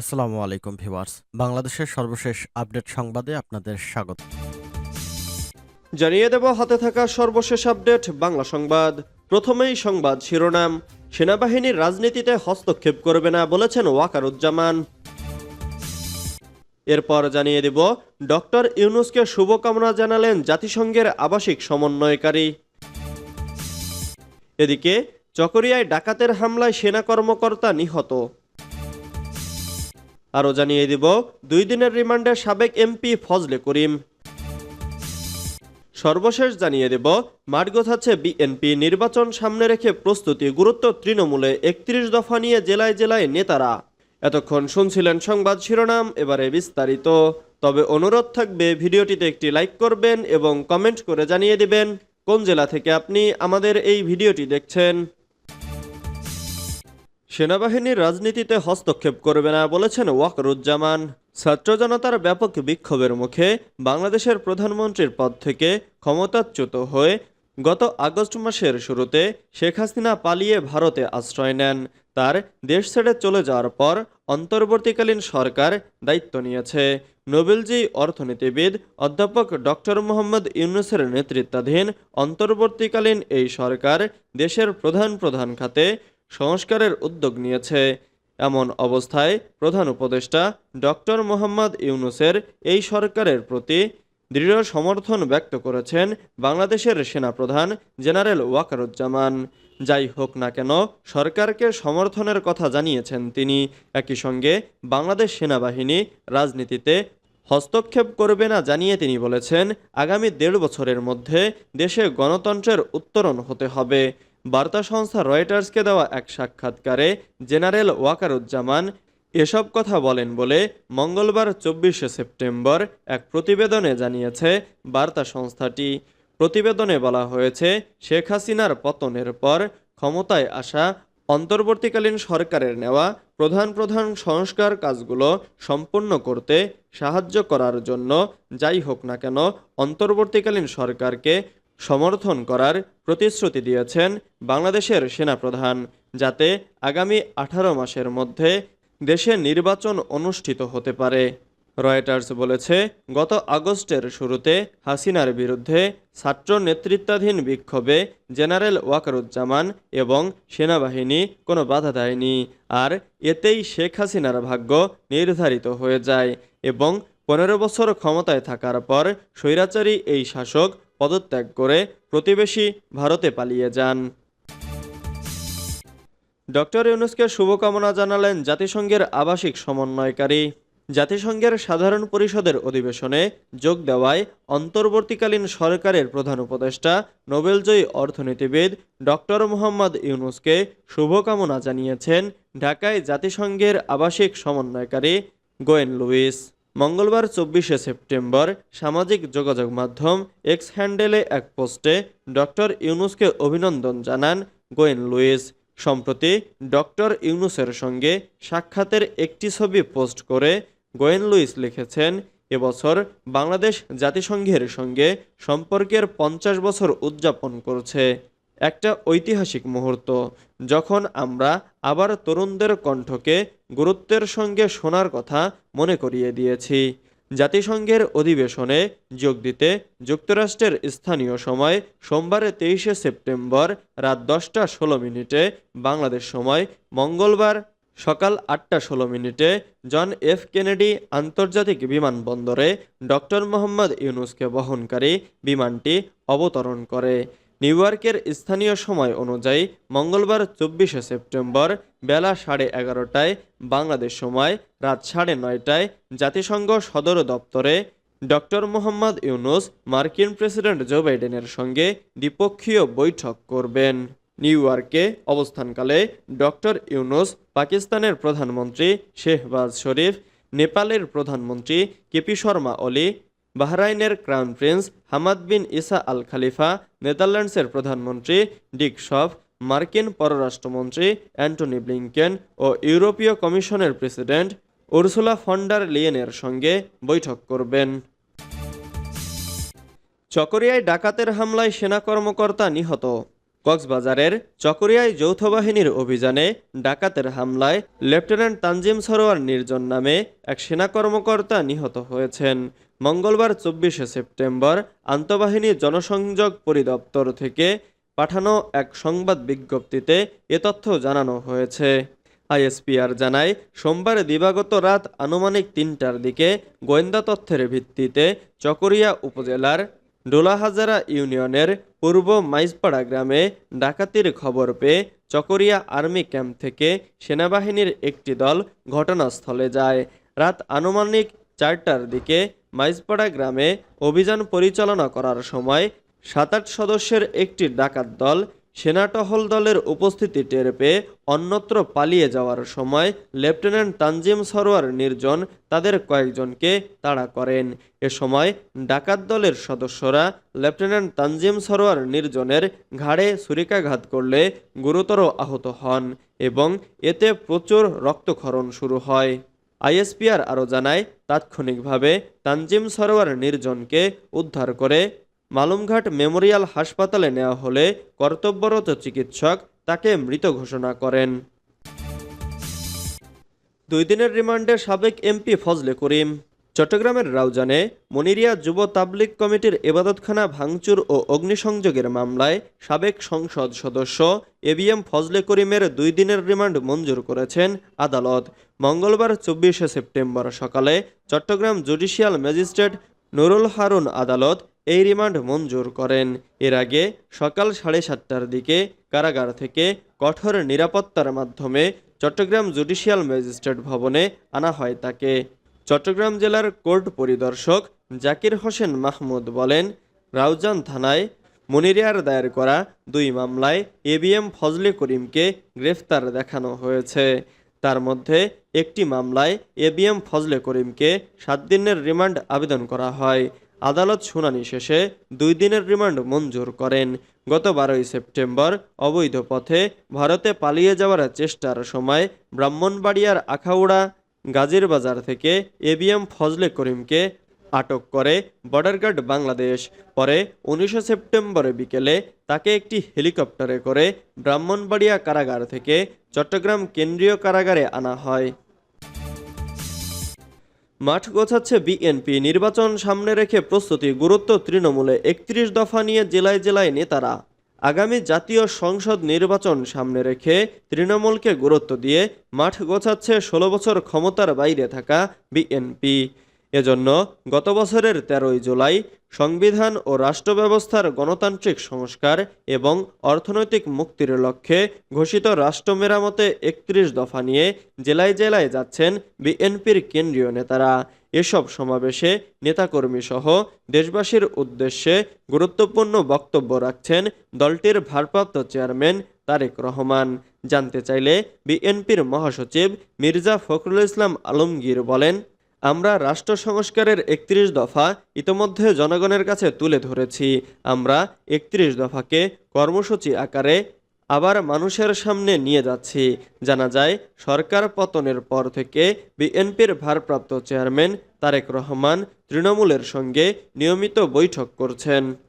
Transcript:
আসসালামু আলাইকুম ভিউয়ার্স। বাংলাদেশের সর্বশেষ আপডেট সংবাদে আপনাদের স্বাগত। জানিয়ে দেব, হাতে থাকা সর্বশেষ আপডেট, বাংলা সংবাদ। প্রথমেই সংবাদ শিরোনাম, সেনাবাহিনীর রাজনীতিতে হস্তক্ষেপ করবে না বলেছেন ওয়াকারুজ্জামান। এরপর জানিয়ে দেব, ডক্টর ইউনুসকে শুভকামনা জানালেন জাতিসংঘের আবাসিক সমন্বয়কারী। এদিকে, চকরিয়ায় ডাকাতের হামলায় সেনা কর্মকর্তা নিহত। আরও জানিয়ে দিব, দুই দিনের রিমান্ডে সাবেক এমপি ফজলে করিম। সর্বশেষ জানিয়ে দেব মাঠ বিএনপি, নির্বাচন সামনে রেখে প্রস্তুতি, গুরুত্ব তৃণমূলে, একত্রিশ দফা নিয়ে জেলায় জেলায় নেতারা। এতক্ষণ শুনছিলেন সংবাদ শিরোনাম, এবারে বিস্তারিত। তবে অনুরোধ থাকবে, ভিডিওটিতে একটি লাইক করবেন এবং কমেন্ট করে জানিয়ে দিবেন, কোন জেলা থেকে আপনি আমাদের এই ভিডিওটি দেখছেন। সেনাবাহিনীর রাজনীতিতে হস্তক্ষেপ করবে না বলেছেন ওয়াকরুজ্জামান। ছাত্র জনতার ব্যাপক বিক্ষোভের মুখে বাংলাদেশের প্রধানমন্ত্রীর পদ থেকে ক্ষমতাচ্যুত হয়ে গত আগস্ট মাসের শুরুতে শেখ হাসিনা পালিয়ে ভারতে আশ্রয় নেন। তার দেশ ছেড়ে চলে যাওয়ার পর অন্তর্বর্তীকালীন সরকার দায়িত্ব নিয়েছে। নোবেলজি অর্থনীতিবিদ অধ্যাপক ডক্টর মোহাম্মদ ইউনুসের নেতৃত্বাধীন অন্তর্বর্তীকালীন এই সরকার দেশের প্রধান প্রধান খাতে সংস্কারের উদ্যোগ নিয়েছে। এমন অবস্থায় প্রধান উপদেষ্টা ডক্টর মোহাম্মদ ইউনুসের এই সরকারের প্রতি দৃঢ় সমর্থন ব্যক্ত করেছেন বাংলাদেশের সেনাপ্রধান জেনারেল ওয়াকারুজ্জামান। যাই হোক না কেন, সরকারকে সমর্থনের কথা জানিয়েছেন তিনি। একই সঙ্গে বাংলাদেশ সেনাবাহিনী রাজনীতিতে হস্তক্ষেপ করবে না জানিয়ে তিনি বলেছেন, আগামী দেড় বছরের মধ্যে দেশে গণতন্ত্রের উত্তরণ হতে হবে। বার্তা সংস্থা রয়টার্সকে দেওয়া এক সাক্ষাৎকারে জেনারেল ওয়াকারুজ্জামান এসব কথা বলেন বলে মঙ্গলবার চব্বিশে সেপ্টেম্বর এক প্রতিবেদনে জানিয়েছে বার্তা সংস্থাটি। প্রতিবেদনে বলা হয়েছে, শেখ হাসিনার পতনের পর ক্ষমতায় আসা অন্তর্বর্তীকালীন সরকারের নেওয়া প্রধান প্রধান সংস্কার কাজগুলো সম্পন্ন করতে সাহায্য করার জন্য যাই হোক না কেন অন্তর্বর্তীকালীন সরকারকে সমর্থন করার প্রতিশ্রুতি দিয়েছেন বাংলাদেশের সেনাপ্রধান, যাতে আগামী আঠারো মাসের মধ্যে দেশে নির্বাচন অনুষ্ঠিত হতে পারে। রয়টার্স বলেছে, গত আগস্টের শুরুতে হাসিনার বিরুদ্ধে ছাত্র নেতৃত্বাধীন বিক্ষোভে জেনারেল ওয়াকারুজ্জামান এবং সেনাবাহিনী কোনো বাধা দেয়নি। আর এতেই শেখ হাসিনার ভাগ্য নির্ধারিত হয়ে যায় এবং পনেরো বছর ক্ষমতায় থাকার পর স্বৈরাচারী এই শাসক পদত্যাগ করে প্রতিবেশী ভারতে পালিয়ে যান। ডক্টর ইউনুসকে শুভকামনা জানালেন জাতিসংঘের আবাসিক সমন্বয়কারী। জাতিসংঘের সাধারণ পরিষদের অধিবেশনে যোগ দেওয়ায় অন্তর্বর্তীকালীন সরকারের প্রধান উপদেষ্টা, নোবেলজয়ী অর্থনীতিবিদ ডক্টর মোহাম্মদ ইউনুসকে শুভকামনা জানিয়েছেন ঢাকায় জাতিসংঘের আবাসিক সমন্বয়কারী গোয়েন লুইস। মঙ্গলবার চব্বিশে সেপ্টেম্বর সামাজিক যোগাযোগ মাধ্যম এক্স হ্যান্ডেলে এক পোস্টে ডক্টর ইউনুসকে অভিনন্দন জানান গোয়েন লুইস। সম্প্রতি ডক্টর ইউনুসের সঙ্গে সাক্ষাতের একটি ছবি পোস্ট করে গোয়েন লুইস লিখেছেন, এবছর বাংলাদেশ জাতিসংঘের সঙ্গে সম্পর্কের পঞ্চাশ বছর উদযাপন করছে। একটা ঐতিহাসিক মুহূর্ত, যখন আমরা আবার তরুণদের কণ্ঠকে গুরুত্বের সঙ্গে শোনার কথা মনে করিয়ে দিয়েছি। জাতিসংঘের অধিবেশনে যোগ দিতে যুক্তরাষ্ট্রের স্থানীয় সময় সোমবারে তেইশে সেপ্টেম্বর রাত দশটা ষোলো মিনিটে, বাংলাদেশ সময় মঙ্গলবার সকাল আটটা ষোলো মিনিটে জন এফ কেনেডি আন্তর্জাতিক বিমানবন্দরে ডক্টর মোহাম্মদ ইউনুসকে বহনকারী বিমানটি অবতরণ করে। নিউ ইয়র্কের স্থানীয় সময় অনুযায়ী মঙ্গলবার চব্বিশে সেপ্টেম্বর বেলা সাড়ে এগারোটায় বাংলাদেশ সময় রাত সাড়ে নয়টায় জাতিসংঘ সদর দপ্তরে ডক্টর মোহাম্মদ ইউনুস, মার্কিন প্রেসিডেন্ট জো বাইডেনের সঙ্গে দ্বিপক্ষীয় বৈঠক করবেন। নিউ ইয়র্কে অবস্থানকালে ডক্টর ইউনুস, পাকিস্তানের প্রধানমন্ত্রী শেহবাজ শরীফ, নেপালের প্রধানমন্ত্রী KP Sharma Oli বাহরাইনের crown prince Hamad bin Isa Al Khalifa নেদারল্যান্ডসের প্রধানমন্ত্রী ডিক শফ, মার্কিন পররাষ্ট্রমন্ত্রী অ্যান্টনি ব্লিংকেন ও ইউরোপীয় কমিশনের প্রেসিডেন্ট উর্সুলা ফন্ডার লিয়েনের সঙ্গে বৈঠক করবেন। চকরিয়ায় ডাকাতের হামলায় সেনা কর্মকর্তা নিহত। কক্সবাজারের চকরিয়ায় যৌথ বাহিনীর অভিযানে ডাকাতের হামলায় লেফটেন্যান্ট তানজিম সরোয়ার নির্জন নামে এক সেনা কর্মকর্তা নিহত হয়েছেন। মঙ্গলবার চব্বিশে সেপ্টেম্বর আন্তঃবাহিনী জনসংযোগ পরিদপ্তর থেকে পাঠানো এক সংবাদ বিজ্ঞপ্তিতে এ তথ্য জানানো হয়েছে। আইএসপিআর জানায়, সোমবার দিবাগত রাত আনুমানিক তিনটার দিকে গোয়েন্দা তথ্যের ভিত্তিতে চকরিয়া উপজেলার ডোলাহাজারা ইউনিয়নের পূর্ব মাইজপাড়া গ্রামে ডাকাতির খবর পেয়ে চকরিয়া আর্মি ক্যাম্প থেকে সেনাবাহিনীর একটি দল ঘটনাস্থলে যায়। রাত আনুমানিক চারটার দিকে মাইজপাড়া গ্রামে অভিযান পরিচালনা করার সময় সাত আট সদস্যের একটি ডাকাত দল সেনা টহল দলের উপস্থিতি টের পেয়ে অন্যত্র পালিয়ে যাওয়ার সময় লেফটেন্যান্ট তানজিম সরোয়ার নির্জন তাদের কয়েকজনকে তাড়া করেন। এ সময় ডাকাত দলের সদস্যরা লেফটেন্যান্ট তানজিম সরোয়ার নির্জনের ঘাড়ে ছুরিকাঘাত করলে গুরুতর আহত হন এবং এতে প্রচুর রক্তক্ষরণ শুরু হয়। আইএসপিআর আরও জানায়, তাৎক্ষণিকভাবে তানজিম সরোয়ার নির্জনকে উদ্ধার করে মালুমঘাট মেমোরিয়াল হাসপাতালে নেওয়া হলে কর্তব্যরত চিকিৎসক তাকে মৃত ঘোষণা করেন। দুই দিনের রিমান্ডে সাবেক এমপি ফজলে করিম। চট্টগ্রামের রাউজানে মনিরিয়া যুব তাবলিক কমিটির এবাদতখানা ভাঙচুর ও অগ্নিসংযোগের মামলায় সাবেক সংসদ সদস্য এবিএম ফজলে করিমের দুই দিনের রিমান্ড মঞ্জুর করেছেন আদালত। মঙ্গলবার চব্বিশে সেপ্টেম্বর সকালে চট্টগ্রাম জুডিশিয়াল ম্যাজিস্ট্রেট নুরুল হারুন আদালত এই রিমান্ড মঞ্জুর করেন। এর আগে সকাল সাড়ে সাতটার দিকে কারাগার থেকে কঠোর নিরাপত্তার মাধ্যমে চট্টগ্রাম জুডিশিয়াল ম্যাজিস্ট্রেট ভবনে আনা হয় তাকে। চট্টগ্রাম জেলার কোর্ট পরিদর্শক জাকির হোসেন মাহমুদ বলেন, রাউজান থানায় মনিরিয়ার দায়ের করা দুই মামলায় এবিএম ফজলে করিমকে গ্রেফতার দেখানো হয়েছে। তার মধ্যে একটি মামলায় এবিএম ফজলে করিমকে সাত দিনের রিমান্ড আবেদন করা হয়। আদালত শুনানি শেষে দুই দিনের রিমান্ড মঞ্জুর করেন। গত বারোই সেপ্টেম্বর অবৈধ পথে ভারতে পালিয়ে যাওয়ার চেষ্টার সময় ব্রাহ্মণবাড়িয়ার আখাউড়া গাজীর বাজার থেকে এবিএম ফজলে করিমকে আটক করে বর্ডার গার্ড বাংলাদেশ। পরে উনিশে সেপ্টেম্বরে বিকেলে তাকে একটি হেলিকপ্টারে করে ব্রাহ্মণবাড়িয়া কারাগার থেকে চট্টগ্রাম কেন্দ্রীয় কারাগারে আনা হয়। মাঠ গোছাচ্ছে বিএনপি। নির্বাচন সামনে রেখে প্রস্তুতি গুরুত্ব তৃণমূলে। একত্রিশ দফা নিয়ে জেলায় জেলায় নেতারা। আগামী জাতীয় সংসদ নির্বাচন সামনে রেখে তৃণমূলকে গুরুত্ব দিয়ে মাঠ গোছাচ্ছে ষোলো বছর ক্ষমতার বাইরে থাকা বিএনপি। এজন্য গত বছরের তেরোই জুলাই সংবিধান ও রাষ্ট্র ব্যবস্থার গণতান্ত্রিক সংস্কার এবং অর্থনৈতিক মুক্তির লক্ষ্যে ঘোষিত রাষ্ট্র মেরামতে একত্রিশ দফা নিয়ে জেলায় জেলায় যাচ্ছেন বিএনপির কেন্দ্রীয় নেতারা। এসব সমাবেশে নেতাকর্মী সহ দেশবাসীর উদ্দেশ্যে গুরুত্বপূর্ণ বক্তব্য রাখছেন দলটির ভারপ্রাপ্ত চেয়ারম্যান তারেক রহমান। জানতে চাইলে বিএনপির মহাসচিব মির্জা ফখরুল ইসলাম আলমগীর বলেন আমরা রাষ্ট্র সংস্কারের একত্রিশ দফা ইতোমধ্যে জনগণের কাছে তুলে ধরেছি। আমরা একত্রিশ দফাকে কর্মসূচি আকারে আবার মানুষের সামনে নিয়ে যাচ্ছি। জানা যায়, সরকার পতনের পর থেকে বিএনপির ভারপ্রাপ্ত চেয়ারম্যান তারেক রহমান তৃণমূলের সঙ্গে নিয়মিত বৈঠক করছেন।